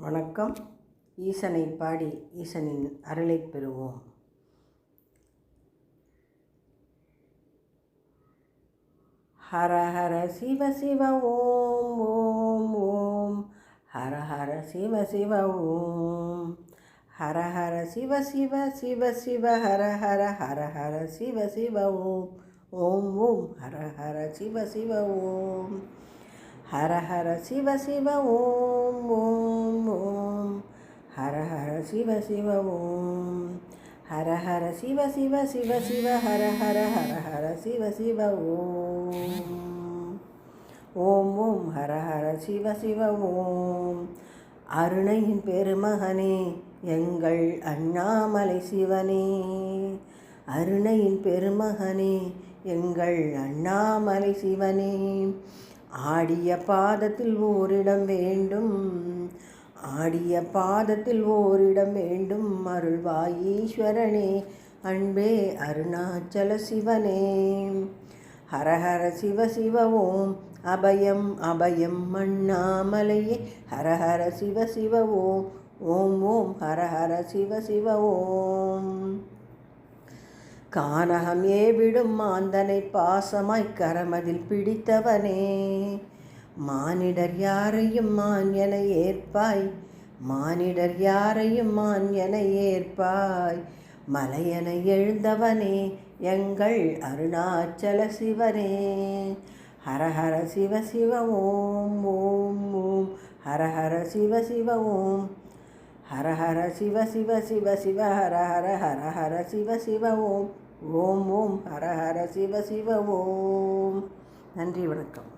வணக்கம். ஈசனை பாடி ஈசனின் அருளை பெறுவோம். ஹர ஹர சிவ சிவ ஓம் ஓம் ஓம். ஹர ஹர சிவ சிவ ஓம். ஹர ஹர சிவ சிவ சிவ சிவ. ஹர ஹர ஹர ஹர சிவ சிவ ஓம். ஓம் ஓம். ஹர ஹர சிவ சிவ ஓம். ஹர ஹர சிவ சிவ ஓம் ஓம் ஓம் ஹர ஹர சிவ சிவ ஓம் ஹர ஹர சிவ சிவ சிவ சிவ ஹர ஹர ஹர ஹர சிவ சிவ ஓம் ஓம் ஓம் ஹர ஹர சிவ சிவ ஓம் அருணையின் பெருமகனே எங்கள் அண்ணாமலை சிவனே। அருணையின் பெருமகனே எங்கள் அண்ணாமலை சிவனே। ஆடிய பாதத்தில் ஓரிடம் வேண்டும். ஆடிய பாதத்தில் ஓரிடம் வேண்டும். அருள்வாயீஸ்வரனே அன்பே அருணாச்சல சிவனே. ஹரஹர சிவ சிவ ஓம். அபயம் அபயம் மண்ணாமலையே ஹரஹர சிவ சிவ ஓம். ஓம் ஓம். ஹரஹர சிவ சிவ ஓம். கானகம் விடும் மாந்தனை பாசமாய் கரமதில் பிடித்தவனே. மானிடர் யாரையும் மான் என ஏற்பாய் மானிடர் யாரையும் மான் என ஏற்பாய். மலையென எழுந்தவனே எங்கள் அருணாச்சல சிவனே. ஹரஹர சிவ சிவ ஓம் ஓம் ஓம். ஹரஹர சிவ சிவ ஓம். ஹர ஹர சிவ சிவ சிவ சிவ ஹர ஹர ஹர ஹர சிவ சிவ ஓம். ஓம் ஓம் ஹர ஹர சிவ சிவ ஓம். நன்றி வணக்கம்.